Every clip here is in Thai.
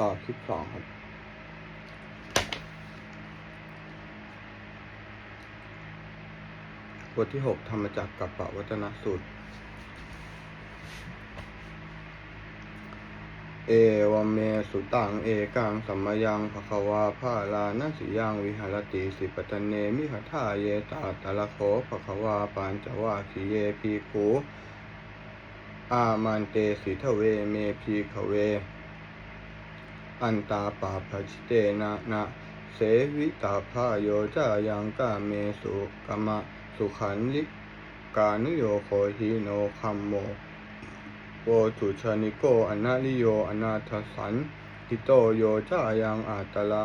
ต่อคลิปสองครับบทที่หกธรรมจักรกับปวัตนสูตร เอวเมสุตัง เอกังสัมมยังภควาภาลานาสิยังวิหารติสิปตเนมิหทาเยตาตะละโขภควาปานจวาคิเยปีกูอามันเตสิทเวเมพีขเว อันตาปาภชิเตนะนะเสวิตาพาโยจายังกาเมสุกมะสุขันลิกานุโยโคหิโนคัมโมโวตุชนิโกอนาลิโยอนาทสันติโตโยจายังอาตละ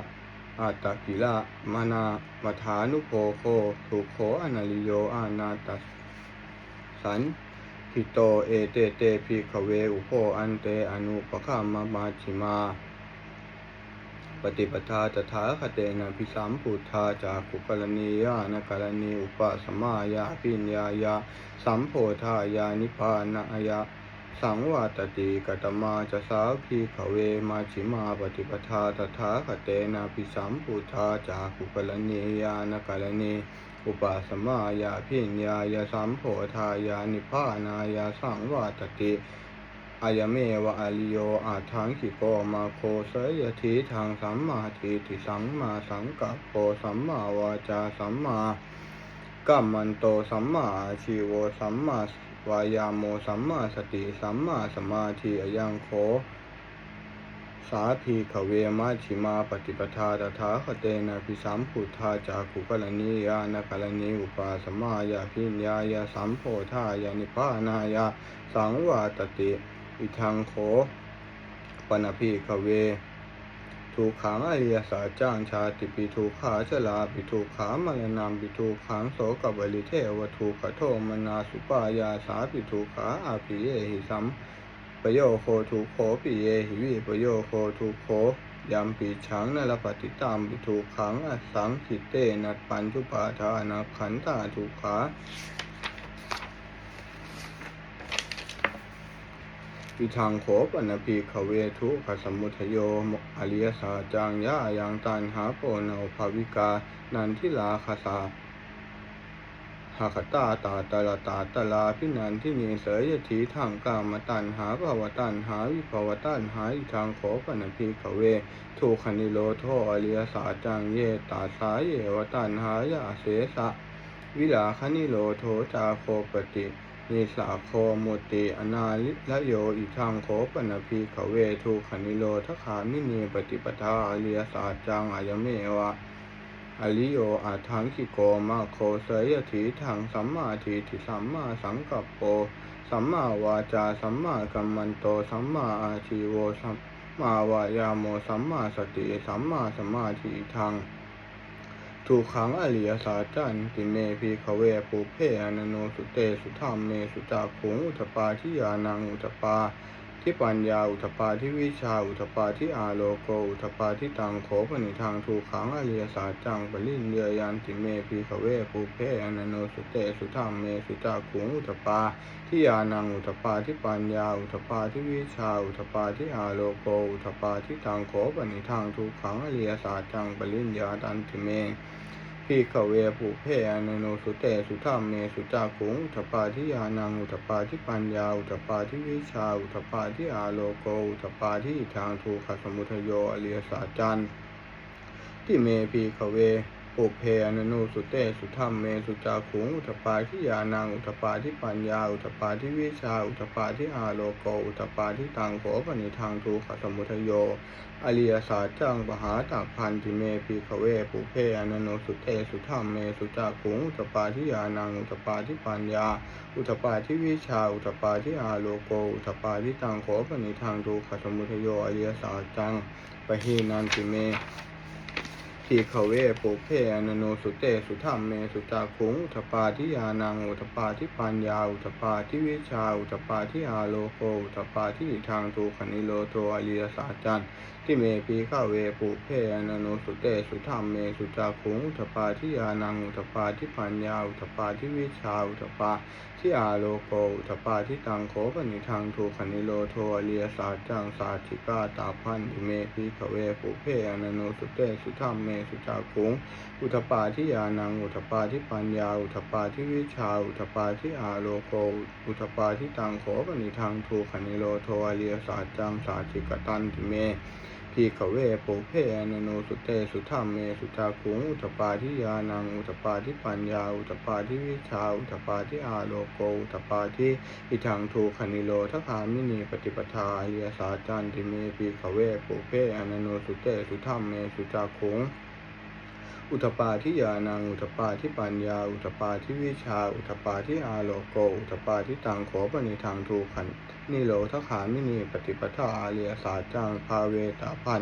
อาตะกิละมานามัฐานุโภโคทุโคอนาลิโยอานาตสันทิโตเอเตเตพิขเวอุโพอันเตอนุปคามามาชิมา ปฏิปทาตถาคเตนะพิสัมพุทธาจากุกรณียานกรณีอุปสมายาปิญญายา สัมโพธายานิพานายาสังวาตติกตมาจะสาวพีขเวมาชิมาปฏิปทาตถาคเตนะพิสัมพุทธาจากุกรณียานกรณีอุปสมายาปิญญายาสัมโพธายานิพพานายาสังวาตติ อายเมวะอาลิโยอาทังกิโกมาโคเสยทีทางสัมมาทิฏฐิสัมมาสังกัปโปสัมมาวาจาสัมมากัมมันโตสัมมาชีโวสัมมาวายาโมสัมมาสติสัมมาสมาธิอยังโคสาธีขเวมาชิมาปฏิปทาตถาคเตนะพิสัมพุทธาจากขุกรณียานกรณีอุปาสมายาพิญญายาสัมโพธายานิพพานายาสังวาตติ อิทังโขปนพีขเว ถูกขังอริยสาจ้างชาติปิถูกขาชลาปิถูกขามรณามปิถูกขังโสกบริเทวถูกขโทมนาสุปายาสาปิถูกขาอาภิเยหิสัมปโยโคถูกโคปิเยหิวิปโยโคถูกโคยามปีช้างนรปฏิตามปิถูกขังอสังขิเตนัดปัญจุปาทานาขันธาถูกขา อิทังโขปนพีขเวทุขสมุทโยอริยสาจางยะยังตันหาโปโนภาวิกา นันทิลาคาสาหาคตาตาตาลตาตลาพินันที่นีเสยทีทางกามตันหาภาวตันหาวิภาวตันหาอิทังโขปนพีขเวทุขนิโรโทอริยสาจังเยตาสาเยวตันหายาเสสะวิลาคณิโลโทจาโคปติ นิสาโคโมติอนาลิละโยอิทังโคปนพีขเวทุขนิโลทขามิเนปฏิปทาอริยสาจังอายเมวะอริโยอาทังคิโกมาโคเสยถีทางสัมมาทิฏฐิสัมมาสังกัปโปสัมมาวาจาสัมมากัมมันโตสัมมาอาชีโวสัมมาวายาโมสัมมาสติสัมมาสมาธิทาง ถูกขังอริยสาจันติเมพีขเวปูเพอนันโนสุเตสุธรรมเมสุจาขุงอุทปาทิยานังอุทปาที่ปัญญาอุทปาที่วิชาอุทปาที่อาโลโกอุทปาที่ตังโขปนิทางถูกขังอริยสาจังปรินเยยันติเมพีขเวปูเพอนันโนสุเตสุธรรมเมสุจาขุงอุทปาที่ยานังอุทปาที่ปัญญาอุทปาที่วิชาอุทปาที่อาโลโกอุทปาที่ตังโขปนิทางถูกขังอริยสาจังปรินยาดันติเม พีขเวภูเพอนันโนสุเตสุธรรมเมสุจาคุงอุทปาทิยานังอุทปาทิปัญญาอุทปาทิวิชาอุทปาทิอาโลโกอุทปาทิทางทูขสมุทโยอริยสาจันที่เมพีขเว ปุเพอนนูสุเตสุธรรมเมสุจาขุงอุทปาทิยานังอุทปาทิปัญญา อุทปาทิวิชาอุทปาทิอาโลโกอุทปาทิตังโขปนิทางทูขสมุทโยอริยศาสตร์จังปหาตักพันธิเมพีขเวปุเพอนนโนสุเตสุธรรมเมสุจักขุงอุตปาทิยานังอุตปาทิปัญญาอุตปาทิวิชาอุตปาทิอาโลโกอุตปาทิตังโขปนิทางดูขสมุทโยอริยศาสตร์จังปะหีนันติเม พีขเวปุเพอนโนสุเตสุธรรมเมสุตาคุงอุทปาทิยานังอุทปาทิปัญญาอุทปาทิวิชาอุทปาทิอาโลโกอุทปาทิทางทูขนิโลโทอริยสาจัน ที่เมพีขเวปุเพอนันโนสุเตสุธรรมเมสุจาคุงอุทปาทิยานังอุทปาทิปัญญาอุทปาทิวิชาอุทปาทิอาโลโกอุทปาทิตังโขปนิทางทูขนิโลโทอริยสาจังสาธิกาตาพันธิเมพีขเวปุเพอนันโนสุเตสุธรรมเมสุจาคุงอุทปาทิยานังอุทปาทิปัญญาอุทปาทิวิชาอุทปาทิอาโลโกอุทปาทิตังโขปนิทังทูขนิโลโทอเลียสาจังสาธิกตันติเม พีขเวโปเพอนันโนสุเตสุธรรมเมสุตาคุงอุตปาทิยานังอุตปาทิปัญญาอุตปาทิวิชาอุตปาทิอาโลโกอุตปาทิอิทังทูคณิโลทคามินีปฏิปทาอริยสาจันติเมพีขเวโปเพอนันโนสุเตสุธรรมเมสุตาคุง อุทปาทิยานัง อุทปาทิปัญญา อุทปาทิวิชา อุทปาทิอาโลโก อุทปาทิตังโขปณิทังทูขันนิโรธขามินีปฏิปทาอาเรียสาจัง ภาเวตาพัน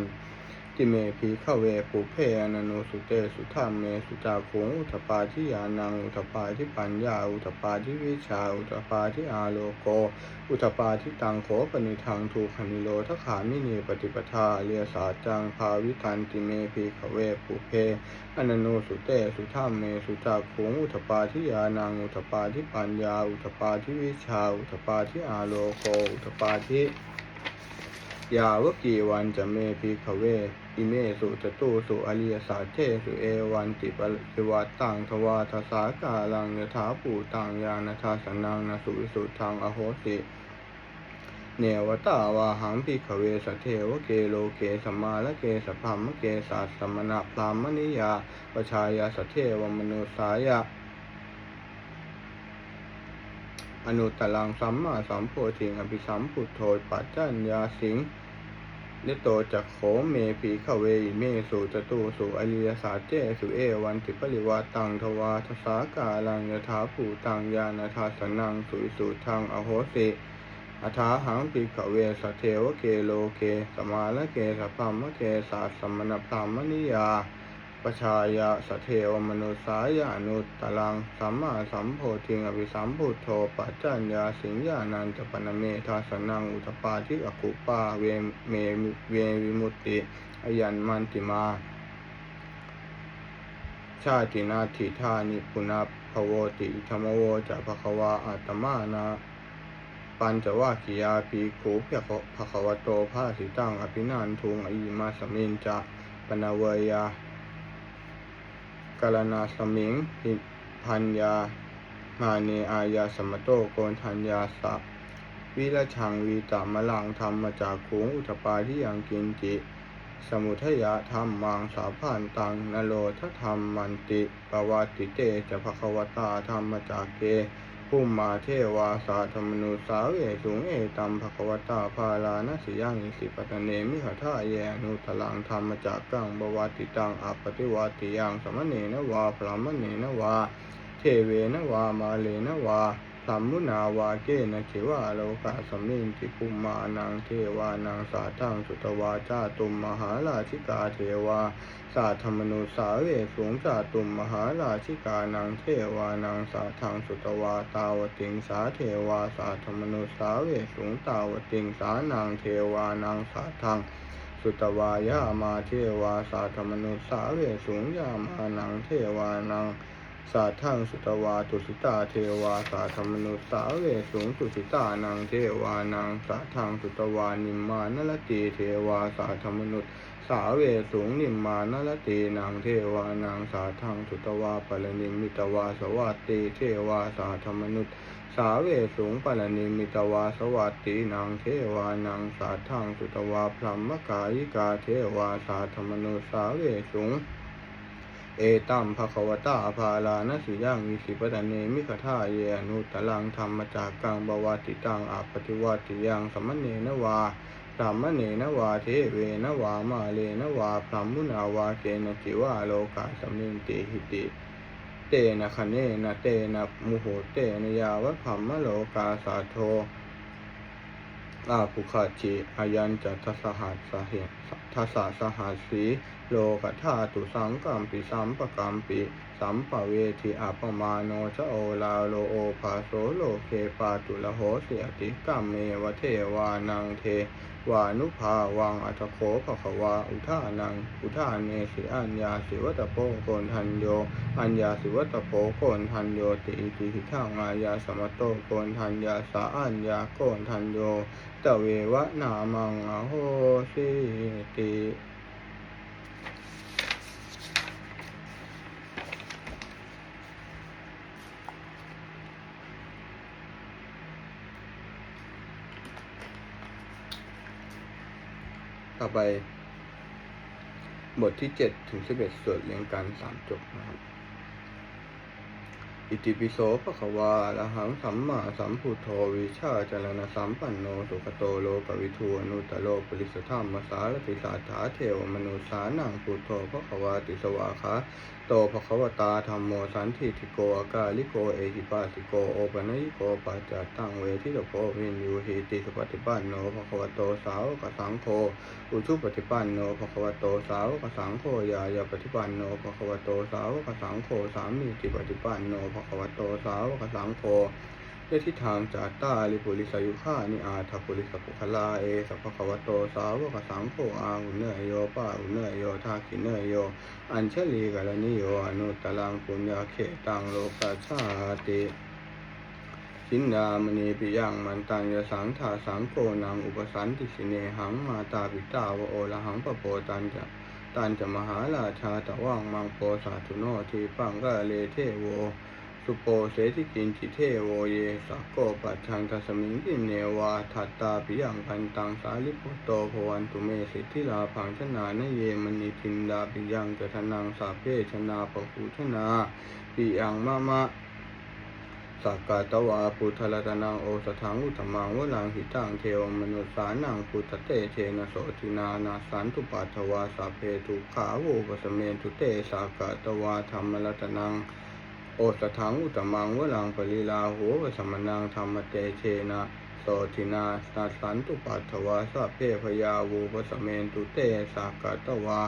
ติเมพีขเวปุเพอนันโนสุเตสุธรรมเมสุจาคงอุทปาทิยานังอุทปาทิปัญญาอุทปาทิวิชาอุทปาทิอาโลโก อุทปาทิตังโขปนิทังทูขันิโลทขามิเนปฏิปทาเรียสาจังภาวิตันติเมพีขเวปุเพอนันโนสุเตสุธรรมเมสุจักขุงอุทปาทิยานังอุทปาทิปัญญาอุทปาทิวิชาอุทปาทิอาโลโกอุทปาทิยาวกีวันจะเมพิขเว อิเมสุจตุสุอริยสาเทสุเอวันติปริวัตตังทวาทสากาลังยถาปูตังยานาทาสนังนสุสุทังอโหสิเนวตาวาหังพิขเวสเทวเกโลเกสมมาละเกสพัมมะเกสัสสมณะพรามนิยาปชายาสเทวมนุสายะอนุตตรังสัมมาสัมโพธิงอภิสัมพุทโธปัจจัญญาสิง นิโตจักโขเมผีขเวเมสุจตุสุอริยสาเจสุเอวันติปริวาตังทวาทสากาลังยถาภูตังยานาทาสนังสุสุทังอโหสิอัถาหังปิขเวสเทวเกโลเก สมาละเกสพัมมะเกสาสสมณพรามนิยา ปชายะสเทวมนุสายานุตตลังสัมมาสัมโพธิงอภิสัมพุทโธปัจจัญญาสิงญานันจะปนเมทาสนังอุตปาทิอคุปาเวเมเววิมุตติอยันมันติมา ชาตินาทิธานิปุณภโวติธรรมโวจะภควาอาตมานาปัญจวัคคียาปีขูเพียภควโตภาสิตังอภินันทุงอิมาสมินจะปนเวยา กาลนาสมิงหิพัญญามาเนอายาสมโตโกนทัญญาสัพวิรชังวีตามลังธรรมจากขุงอุทปาที่ยังกินจิ สมุทยะธรรมมังสาพานตังนโลทธรรมมันติปวัติเตจะภควตาธรรมจากเก ปุมมาเทวาสาธรรมนุสาเวสุงเอตัมภควตาภาลานสิยังอิสิปตเนมิหทาเยนุตลังธรรมจากกังบวติตังอปติวติยังสมณเนนวาพรามเนนวา เทเวนวามาเลนวา สัมมุนาวาเกนะเขวาโลกาสมิงติภุมมานังเทวานังสาทังสุตวาจาตุมมหาราชิกาเทวาสาธรรมนุสาเวสูงจาตุมมหาราชิกานังเทวานังสาทังสุตวาตาวติงสาเทวาสาธรรมนุสาเวสูงตาวติงสานังเทวานังสาทังสุตวายามาเทวาสาธรรมนุสาเวสูงยามานังเทวานัง สาทังสุตวาตุสิตาเทวาสาธรรมนุสาเวสูงตุสิตานังเทวานังสาทังสุตวานิมมานลตีเทวาสาธรรมนุสาเวสูงนิมมานลตีนังเทวานังสาทังสุตวาปรนิมมิตวาสวัตติเทวาสาธรรมนุสาเวสูงปรนิมมิตวาสวัตตินังเทวานังสาทังสุตวาพรหมกายิกาเทวาสาธรรมนุสาเวสูง เอตัมภควตาภาลานสิยังอิสิปตะเนมิขทาเยนุตลังธรรมจากกังบวติตังอาปฏิวัติยังสมณเนนวาพรหมเนนวาเทเวนวามาเลนวาพรหมุนาวาเกนจิวาโลกาสมิงติหิติ เตนะคะเนนะเตนะมุโหเตนะยาวัพรมโลกาสาโทอาภุคาจิอายัญจะทัสหัสสาเหทัสสะสหัสสีโลกธาตุสังกัมปิสัมปกัมปิ สัมปเวทิอาปมาโนจะโอลาโลโอภาโสโลเคปาตุละโหสิอติกัมเมวเทวานังเทวานุภาวังอัตโขภควาอุทานัง อุทานเนสิอัญญาสิวัตโพโกนทันโย อัญญาสิวัตโพโกนทันโยติอิติหิทังอายาสมโตโกนทันยาสาอัญญาโกนทันโย ตเววะนามังอโหสิติต่อไป บทที่เจ็ดถึงสิบเอ็ดสวดเรียงกันสามจบนะครับ อิติปิโสภะควาอะระหังสัมมาสัมพุทโธวิชาจารณสัมปันโนสุขโตโลกวิทูอนุตโลปริสธรรมสารติสาถาเทวมนุสานังพุทโธภะควาติสวาคาโตภะควตาธรรมโมสันทิทิโกอากาลิโกเอหิปัสสิโกโอปนัยโกปัจจตังเวทิโตโพวินยูหิติสุปฏิปันโนภะควโตสาวกสังโฆอุชุปฏิปันโนภะควโตสาวกสังโฆยายาปฏิปันโนภะควโตสาวกสังโฆสามีจิปฏิปันโนภะคะวโตสาวกสังโฆยะทิทางจาตาลิปุริสายุขานิอาทปุริสปุคลาเอสัพพะคะวโตสาวกสังโฆอาหุเนยโยปาหุเนยโยทาคิเนยโย อัญชลีกรณิโยอนุตตลังปุญญาเขตังโลกัสสาติชินดามณีปิยังมันตัญญสังธาสังโกนังอุปสันติสิเนหังมาตาปิตาวโอละหังปโปตันจะตันจะมหาราชาตะว่างมังโปสาธุโนทีปังกะเลเทโว สุโปเสติกินจิเทโวเยสักโกปัจชังทัสมิงกินเนวาทัตตาปิยังพันตังสาลิปุตโตภวันตุเมสิทธิลาพังชนานเยมณีทินดาปิยังจทนังสาเพชนาปหูชนาปิยังมะมะสักกาตวาปุทละตนังโอสถังอุตมังวลังหิตังเทวมนุสานังพุทธเตเทนะโสตินานาสันตุปัทวาสาเพทุขาโวปสเมนทุเตสากาตวาธรรมรัตนัง โอสถังอุตมังวลังปริลาหัวสมนังธรรมเตเชนะโสทินาสัสันตุปัตถวาสัพเพพยาวูปสเมนตุเตสากาตวา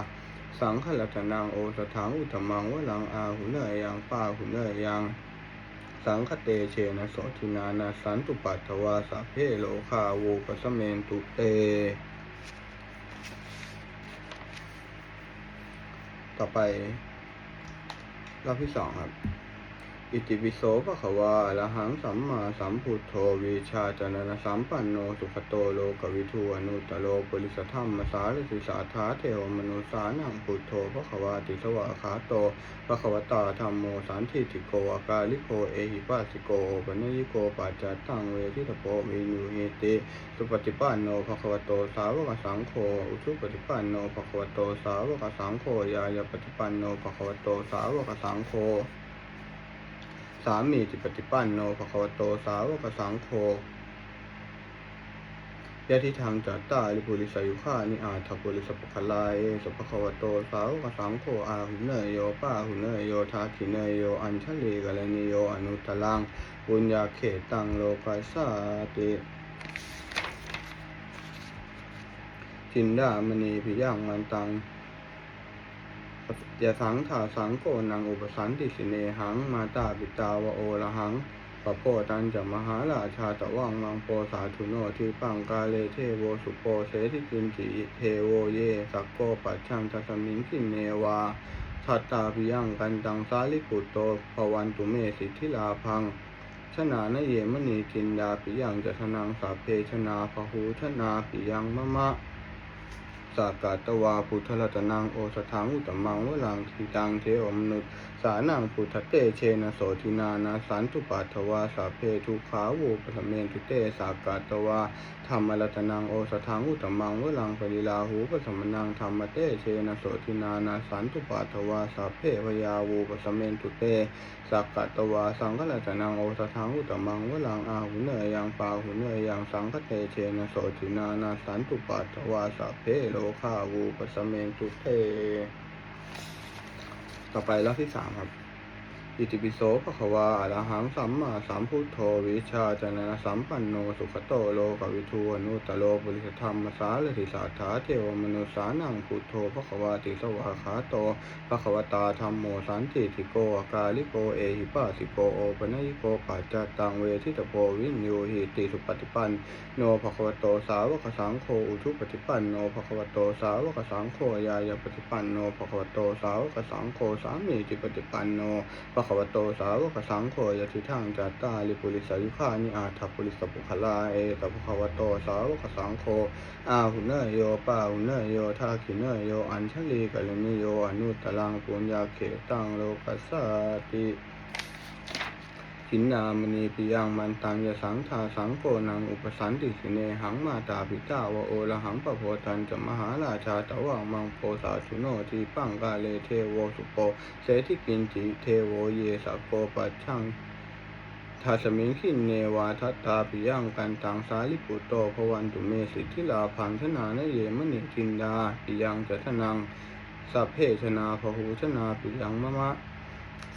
สังขลัตนังโอสถังอุตมังวลังอาหุเนยยังป้าหุเนยยัง สังคเตเชนะโสทินานาสันตุปัตถวาสัพเพโลคาวูปสเมนตุเตต่อไปรอบที่สองครับ อิติปิโสภะควาอะระหังสัมมาสัมพุทโธวิชาจารณสัมปันโนสุขโตโลกวิทูอนุตโลปุริสธรรมสารสิสาธาเทวมนุสานังพุทโธภะควาติสวาคาโตภะคะวตาธรรมโมสันทิติโกอากาลิโกเอหิปัสสิโกปะนยิโกปัจจตังเวทิตโพวินูเฮติสุปฏิปันโนภะคะวโตสาวกสังโฆอุชุปฏิปันโนภะคะวโตสาวกสังโฆยายาปฏิปันโนภะคะวโตสาวกสังโฆ สามีจิปฏิปันโนภควโตสาวกสังโฆยะทิทางจัตตาลิปุริสายุขานิอาทัปุริสปคลายสุภควโตสาวกสังโฆอาหุเนยโยป้าหุเนยโยทาคิเนยโยอัญชลีกะเลนิโยอนุตตลังปุญญาเขตังโลกัสสาติจินดามณีพิยังมันตัง ยะสังขาสังโกนังอุปสันติสิเนหัง มาตาปิตาวโอละหังปะโพตันจะมหาราชาตะวังมังโปสาธุโนทีปังกาเลเทโวสุโปเสทิกินจิเทโวเยสักโกปัจชังทัสมิงกินเนวาทัตตาปิยังกันตังสาลิปุตโตภวันตุเมสิทธิลาพังชนานเยมณีจินดาปิยังจะทนังสาเพชนาพหูชนาปิยังมะมะ สากาตวาพุทธรัตนังโอสถังอุตมังวลังทีตังเทอมนุษย์ สานังพุทธเตเชนะโสทินานาสันตุปัทวาสาเพทุขาวูปะเมนทุเตสากาตวาธรรมรัตนังโอสถังอุตมังวลังปริลาหูปสมนังธรรมเตเชนะโสทินานาสันตุปัทวาสาเพพยาวูปสเมนทุเตสากาตวาสังฆรัตนังโอสถังอุตมังวลังอาหุเนยยังปาหุเนยยังสังฆเตเชนะโสทินานาสันตุปัทวาสาเพโลคาวูปสเมนทุเต ต่อไปรอบที่สามครับ อิติปิโสภะคะวาอะระหังสัมมาสัมพุทโธวิชาจนะสัมปันโนสุขโตโลกวิทูอนุตตโลปุริสธรรมสารถิสาถาเทวมนุสานังพุทโธภะคะวาติสวาขาโตภะคะวตาธรรมโมสันติติโกอากาลิโกเอหิปัสสิโกโอปนัยโกปัจจตังเวทิตโพวินโยหิติสุปฏิปันโนภะคะวโตสาวกสังโฆอุทุปฏิปันโนภะคะวโตสาวกสังโฆยายาปฏิปันโนภะคะวโตสาวกสังโฆสามีจิปฏิปันโนปะคะวโตสาวกสังโฆยติทังจัตตาลิปุริสายุคานิอาทัปุริสปุขลาเอตปะควโตสาวกสังโฆอาหุเนยโยปาหุเนยโยทาคิเนยโยอัญชลีกัลนิโยอนุตตลังปุญญาเขตังโลกัสสติ ขินนามณีปิยังมันตังยสังทาสังโกนังอุปสันติสิเนหังมาตาปิตาวะโอละหังปะโพตันจะมหาราชาตะวังมังโพสาสุโนทีปังกาเลเทโวสุโปเสธิกินจิเทโวเยสะโกปัชังทัสมิงขินเนวาทัตตาปิยังกันตังสาลิปุตโตภวันตุเมสิทธิลาพังชนานเยมณิจินดาปิยังจัตนังสัพเพชนาพหูชนาปิยังมะมะ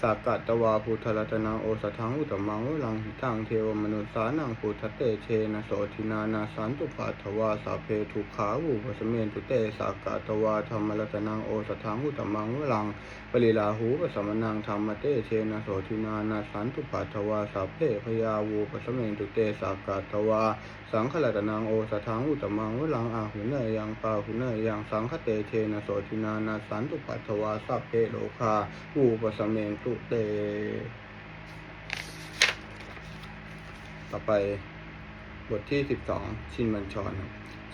สักกัตวาพุทธรัตนังโอสถังอุตมังวลังหิตังเทวมนุษสานังพุทธเตเชนะโสทินานาสันตุปัตถวาสาเพทุขาวุปสเมนตุเตสักกัตวาธรรมรัตนังโอสถังอุตตมังวลัง ปริลาหูปสมนังธรรมเตเชนะโสทินานาสันตุปัตถวาสัพเพพยาวูปสเมนตุเตสากาตวา สังขลตนังโอสถังอุตมังวลังอาหุเนยยังปาหุเนยยังสังคเตเชนะโสทินานาสันตุปัตถวาสัพเพโลคาวูปสเมนตุเต ต่อไปบทที่สิบสองชินบัญชร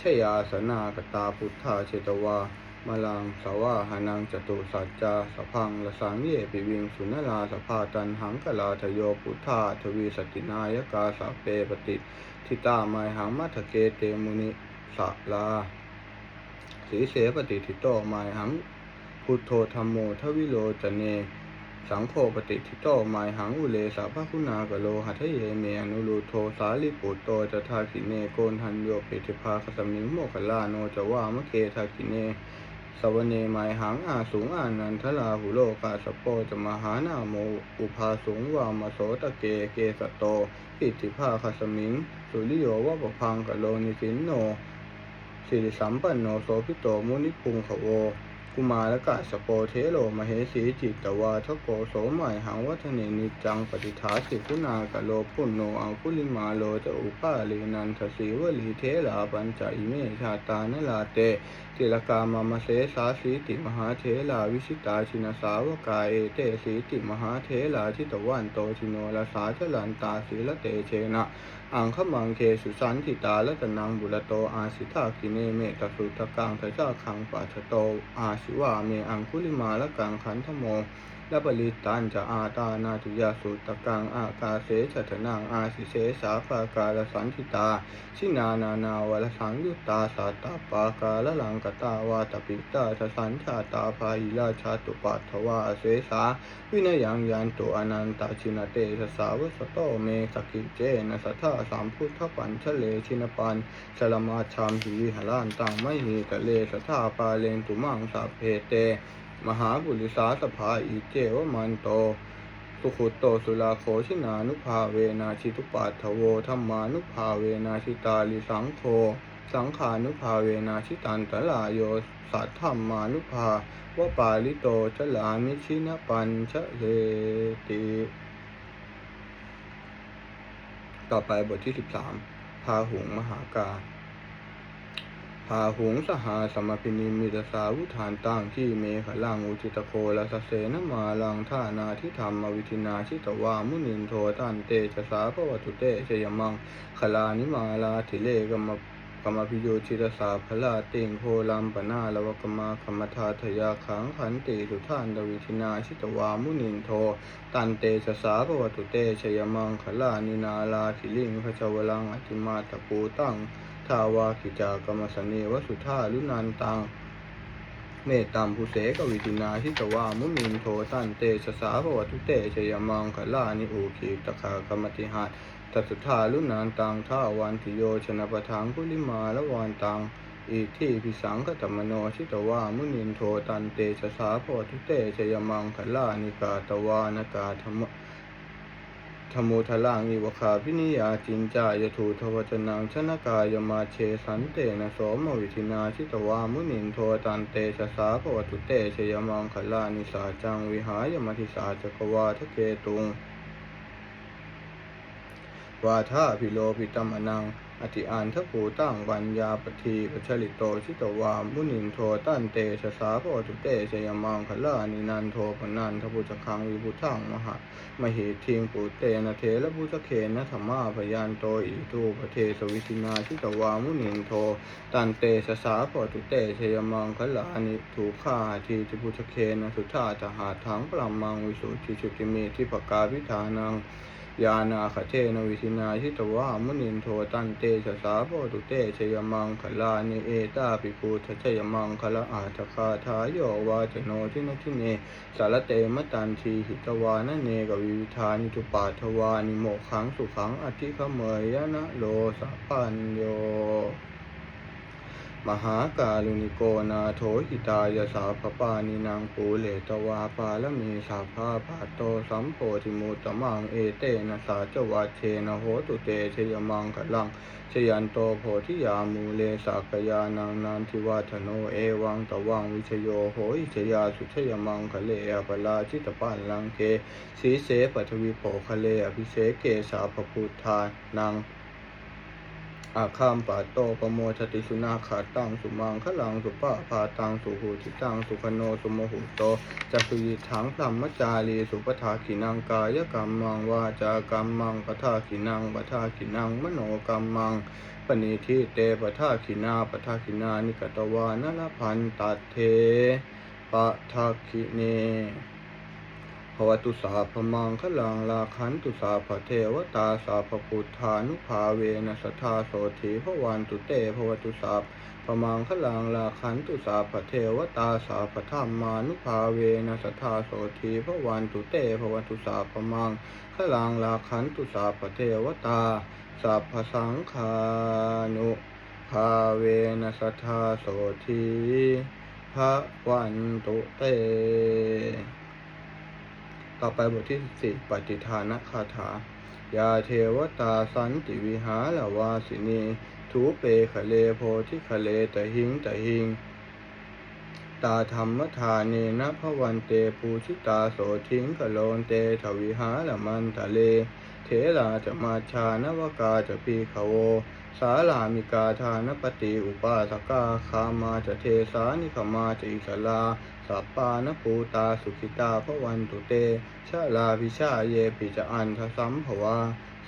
ชยาสนากตาพุทธาเชตวา มาลังสาวาหานังจตุสัจจาสพังละสังเยปิวิงสุนลาสภาตันหังกลาทโยพุทธาทวีสตินายกาสาเปปติทิตาไมหังมัทเกเตมุนิสะลาสีเสปฏิทิโตไมหังพุทโธธรรมโมทวิโลจเน สังโฆปฏิทิโตไมหังอุเลสาภคุณากะโลหัทเยเมอนุลูโทสาลิปุตโตจทาคิเนโกนทันโยปิทิภาคสมิงโมคคลาโนจวามะเคทาคิเน สวเนไมหังอาสูงอานันทลาหุโลกาสปโปจมหานาโมอุภาสูงวามโสตะเกเกสโตปิติภาคสมิง สุริโยวะปพังกะโลนิสินโนสิริสัมปันโนโสพิโตมุนิพุงขโว กุมารกะสโปเทโลมเหสีจิตตวาทโกโสมัยหังวัฒเนนิจังปฏิฐาสิกุณากะโลพุนโนอังคุลิมาโลจะอุปาลีนันทสีวลีเทลาปัญจอิเมชาตานลาเตติลกามามเสสาสีติมหาเทลาวิชิตาชินสาวกาเอเตสีติมหาเทลาทิตวันโตชิโนลสาจลันตาสีละเตเชนะ อังคมังเคสุสันติตาละตนังบุรโตอาสิทากิเนเมตสุตะกังทะจาคังปัสโตอาสิวาเมอังคุลิมาละกังขันธโม ละปริตันจะอาตานาติยาสุตกังอากาเสฉัตนังอาสิเสสาปากาลสันติตา ชินานานาวลสังยุตตาสัตตาปากาละลังกตาวาตปิตาทสัญชาตาภาอิราชาตุปัตถวาเสสาวินยังยันตุอนันตชินเตสสาวสโตเมสกิเจนะสัทธาสามพุทธปัญชเลชินปันชลมาชามหิวิหลานตังไม่หีตะเลสัทธาปาเลนตุมังสัพเพเต มหาบุริสาสภาอิเจวมันโต สุขุตโตสุลาโคชินานุภาเวนาชิตุปัตถโวธรรมานุภาเวนาชิตาลิสังโฆสังขานุภาเวนาชิตันตลาโยสัทธรรมานุภาวะปาลิโตชลามิชินปัญชเลติ ต่อไปบทที่สิบสามพาหุงมหากา พาหงสหาสมพินิมิตสาวุธานตั้งที่เมขลังอุจิตโคละสเสนมาลังท่านาทิธรรมวิธินาชิตวามุนินโทตันเตชะสาพวัตุเตชยมังขลานิมาลาธิเลกมกรรมพิโยชิตสาพลาติงโพลัมปนาลวกมาคมทาทยาขังขันติสุท่านดวิธินาชิตวามุนินโท ตันเตชะสาพวัตุเตชยมังขลานินาลาธิลิงพระชวลังอติมาตะปูตั้ง ทาวากิจากรรมสเนวสุธาลุนันตังเมตตัมภูเสกวิตินาทิตวามุนินโทตันเตชะสาภวทุเตชยมังคลานิอูคีตคากรรมติหัตตัสุธาลุนันตังท่าวันติโยชนะปะทังคุลิมาละวันตังอิทิพิสังคตมโนชิตวามุนินโทตันเตชะสาโพธิเตชยมังคลานิกาตวานกาธรรม ธรรมุทลังอิวคาพินิยาจินจายถูทวจนังชนกายมาเชสันเตนะโสมวิธินาชิตวามุนินโทตันเตชะสาพวตุเตชยมังคลานิสาจังวิหายมทิสาจักวาทะเกตุงวาทาพิโลพิตมนัง อติอันทภูตั้งวัญญาปทีปชลิโตชิตวามุนินโทตั้นเตชะสาโพตุเตชยมังคลานินันโทปนันทพุจคังวิบุทังมหามหิทิงปุเตนะเทระพุจเคนนะธรรมาพยานโตอิทูปเทสวิสินาชิตวามุนินโทตันเตชะสาโพตุเตชยมังคลานิถูกขาทีติพุจเคนนะสุธาตหาถังปรัมมังวิสุทธิชุติเมทิปกาวิธานัง ยานาคเทนวิสินาชิตวามุนินโทตันเตชะสาโพตุเตชยมังคลานิเอตาปิปูทชยมังคละอาทคาทายโยวาจโนทินทิเนสารเตมตันทีหิตวานเนกวิวิธานิจุปาทวานิโมขังสุขังอธิขเมยยนะโลสัพพัญโย มหากาลุนิโกนาโถหิตายสาปปานินางปูเลตวาปาละมีสาภาปาโตสัมโพธิมุตมังเอเตนะสาจวัชเชนะโหตุเตชยมังคลังชยันโตโพธิยามูเลสากยานังนันทิวัฒโนเอวังตวังวิชโยโหอิชยาสุชยมังคะเลอปลาชิตปันลังเกสีเสปัทวิโปคะเลอภิเสเกสาภพุทธานัง อาคามปาโตปโมชติสุนาขาตังสุมังคลังสุปะพาตังสุหูทิตังสุขโนสุโมหุโตจักสุยิถังพรหมจารีสุปทาขินังกายกรรมังวาจากรรมังปทาขินังปทาขินังมโนกรรมังปณิทิเตปทาขินาปทาขินานิกตวานลพันตัดเทปทาขิเน ภวตุสาพมังคลังลาคันตุสาพเทวตาสาพพุทธานุภาเวนะสทธาโสถีพวันตุเตภวตุสาพมังคลังลาคันตุสาพเทวตาสาพธรรมานุภาเวนะสทธาโสถีพวันตุเตภวตุสาพมังคลังลาคันตุสาพเทวตาสัพพสังฆานุภาเวนะสทธาโสถีพระวันตุเต ต่อไปบทที่14ปฏิทานคาถายาเทวตาสันติวิหารวาสินีทูเปคะเลโพธิคะเลตะหิงตะหิง ตาธรรมทาเนนพวันเตปูชิตาโสทิงกะโลนเตทวิหารมันทะเล เทราจะมาชานวกาจะพีขโว สาลามิกาทานปฏิอุปาสกาคามาจะเทสานิขมาจะอิสลา สัปปานปูตาสุขิตาพระวันตุเตชาลาพิชาเยปิจอันทสัมภวา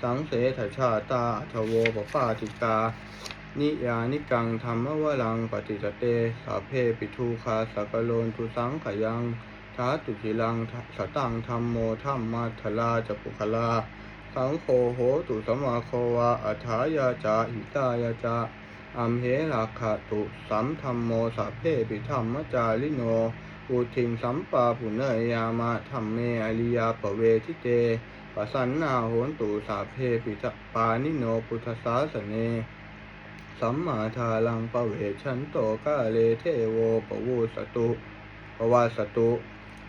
สังเสถชาตาอัทโวปปาติกา นิยานิกังธรรมวลังปฏิจเตสาเพปิทูคาสกโลนทุสังขยังทาตุจิลังสตังธรรมโมธรรมมาทลาจะปุคลา สังโฆโหตุสมมาโควาอัฏฐายาจาหิตายาจาอัมเหราคาตุสัมธรรมโมสัพเพปิธรรมจาริโน อุทิงสัมปาปุเนยยามะธรรมเมอริยาปเวทิเตปสันนาโหนตุสัพเพปิทปานิโนพุทธสาสเน สัมมาทาลังปเวชันโตกาเลเทโวปวูสตุปวาสตุ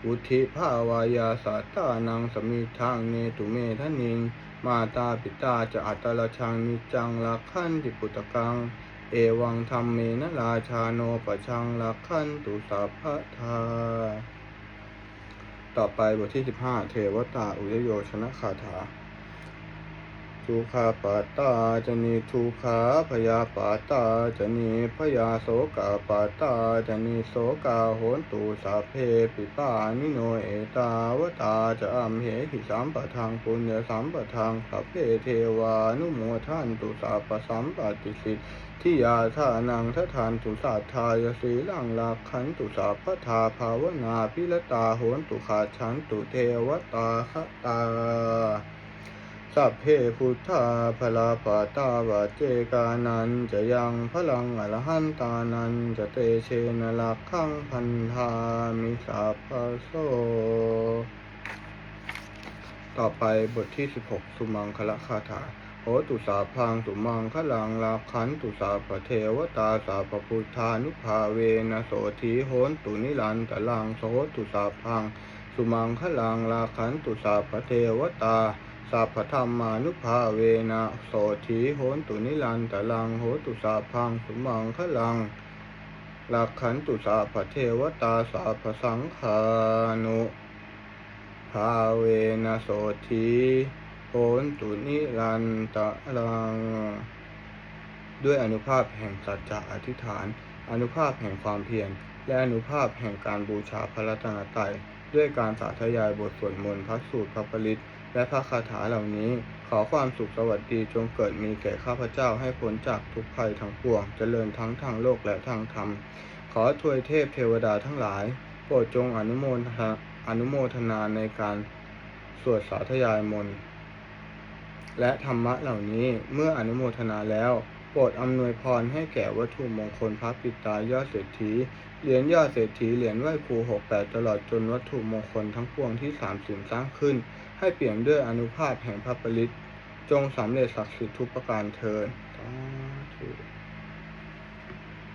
อุทิภาวายาสัตตานังสมิทางเนตุเมทนิง มาตาปิตาจะอัตตลชังนิจังลักขันติปุตตกัง เอวังธรรมเมนะราชาโนปะชังลักขันตุสัพพะทา ต่อไปบทที่15เทวตาอุยโยชนะคาถา ทุกขาปาตาจะนีทุกขาพยาปาตาจะนีพยาโสกาปาตาจะนีโสกาโหนตุสาเพปิปานิโนเอตาวตาจะอัมเหหิสัมปะทางปุญญสัมปะทางสัพเพเทวานุโมทันตุสาปสัมปติสิทธิยาทานังททานตุสัทธายสีลังลาขันตุสาพทาภาวนาพิรตาโหนตุขาชันตุเทวตาคตา สัพเพพุทธาพลาปตาวเจกานันจะยังพลังอรหันตานันจะเตเชนลักขังพันธามิสัพพโส ต่อไปบทที่ 16 สุมังคละคาถาโหตุสาพังสุมังคลังลาคันตุสาพเทวตาสาพพุทธานุภาเวนะโสธีโหนตุนิรันตะลังโสตุสาพัง สุมังคลังลาคันตุสาพเทวตา สัพพธรรมานุภาเวนะโสธีโหนตุนิรันตะลังโหตุสาพังสุมังคลังหลาคันตุสาพเทวตาสัพสังฆานุภาเวนะโสธีโหนตุนิรันตะลัง ด้วยอนุภาพแห่งสัจจะอธิษฐาน อนุภาพแห่งความเพียรและอนุภาพแห่งการบูชาพระรัตนตรัยด้วยการสาธยายบทสวดมนต์พระสูตรพระปริต และพระคาถาเหล่านี้ ขอความสุขสวัสดีจงเกิดมีแก่ข้าพเจ้าให้พ้นจากทุกภัยทั้งปวงเจริญทั้งทางโลกและทางธรรม ขอทวยเทพเทวดาทั้งหลาย โปรดจงอนุโมทนาอนุโมทนาในการสวดสาธยายมนต์และธรรมะเหล่านี้เมื่ออนุโมทนาแล้ว โปรดอำนวยพรให้แก่วัตถุมงคลพระปิตายอดเศรษฐีเหรียญยอดเศรษฐีเหรียญไหว้ครูหกแปดตลอดจนวัตถุมงคลทั้งปวงที่สามสิบสร้างขึ้น ให้เปลี่ยนด้วยอนุภาพแห่งพระปริตจงสำเร็จศักดิ์สิทธิ์ทุกประการเทินสาธุ